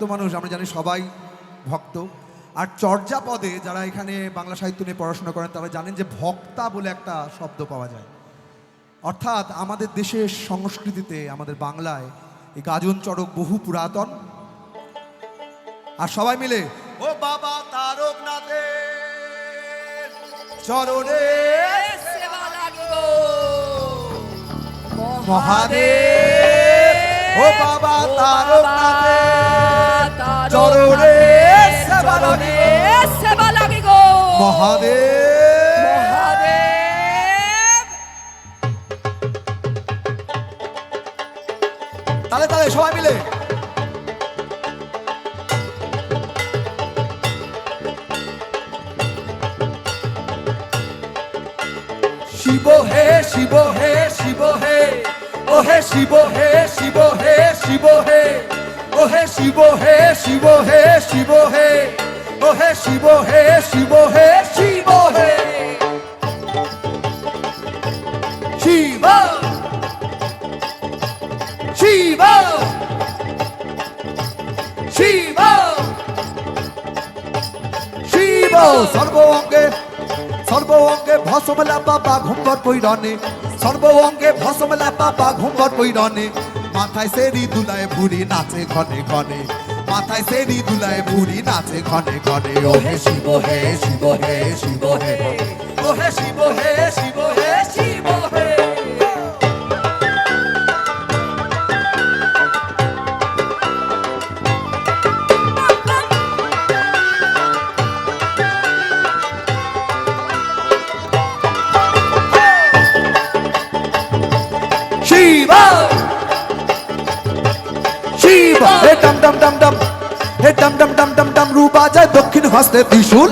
তো মানুষ, আমরা জানি সবাই ভক্ত। আর চর্যাপদে যারা এখানে বাংলা সাহিত্য নিয়ে পড়াশোনা করেন, তারা জানেন যে ভক্তা বলে একটা শব্দ পাওয়া যায়। অর্থাৎ আমাদের দেশের সংস্কৃতিতে, আমাদের বাংলায় এই গাজন চড়ক বহু পুরাতন। আর সবাই মিলে, ও বাবা তারকনাথের চরণে মহাদেব ও বাবা তারকনাথের চরণে সেবা। সেবা লাগিব মহাদেব মহাদেব। তালে তালে, সবাই মিলে। শিব হে শিব হে শিব হে। হে শিব হে শিব হে শিব হে ও হে শিব হে শিব হে শিব। হে ও হে শিব। হে শিব। হে শিব। হে শিব শিব শিব শিব সর্ব অঙ্গে সর্ব অঙ্গে ভসমলা বাবা ঘুম্বর পৈরনে সর্ব অঙ্গে ভসমলা বাবা ঘুম্বর পৈরনে মাথায় সেরি দুলায় বুড়ি নাচে ঘনে ঘনে। মাথায় সেরি দুলায় বুড়ি নাচে ঘনে ঘনে। ও হে শিব হে শিব হে শিব, হে। ও হে শিব ডম ডম ডম হে ডম ডম ডম ডম ডম রু বাজায় দক্ষিণ হস্তে ত্রিশূল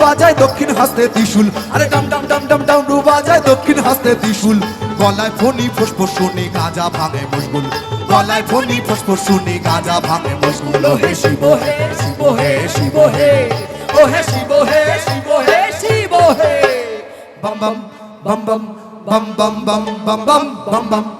বাজায় দক্ষিণ হস্তে ত্রিশূল আরে ডম ডম ডম ডম ডম রু বাজায় দক্ষিণ হস্তে ত্রিশূল গলায় ফণি ফুসফুস শুনি গাঁজা ভাঙে মশগুল গলায় ফণি ফুসফুস শুনি গাঁজা ভাঙে মশগুল হে শিব হে শিব হে শিব হে ও হে শিব হে শিব হে শিব হে bum bum bum bum bum bum bum bum bum bum bum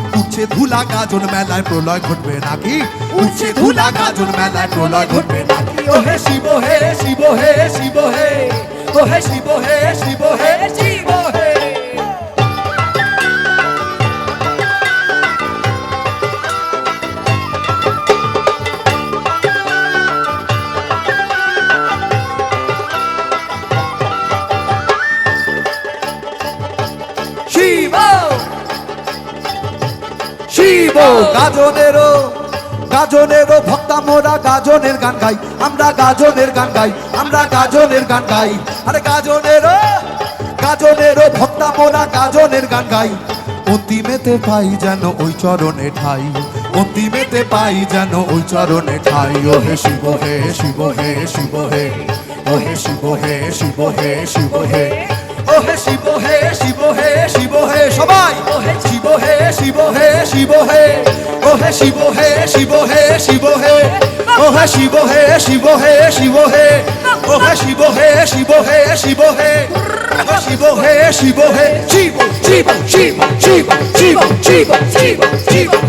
উঠছে ধুলা গাজন মেলায় প্রলয় ঘটবে নাকি? উঠছে ধুলা গাজন মেলায় প্রলয় ঘটবে নাকি? ও হে শিব হে শিব হে শিব হে ও হে শিব হে শিব হে শিব হে শিব গাজনেরও গাজনেরও ভক্তা মোরা গাজনের গান গাই আমরা গাজনের গান গাই আমরা গাজনের গান গাই আরে গাজনেরও গাজনেরও ভক্তা মোরা গাজনের গান গাই অন্তিমেতে পাই যেন ওই চরণে ঠাই অন্তিমেতে পাই যেন ওই চরণে ঠাই ও হে শিব হে শিব হে শিব হে ও হে শিব হে শিব হে শিব হে ও হে শিব হে শিব হে শিব হে সবাই ও হে হে শিব হে শিব হে ও হে শিব হে শিব হে শিব হে ও হে শিব হে শিব হে শিব হে ও হে শিব হে শিব হে শিব হে শিব হে শিব হে শিব শিব শিব শিব শিব শিব শিব শিব।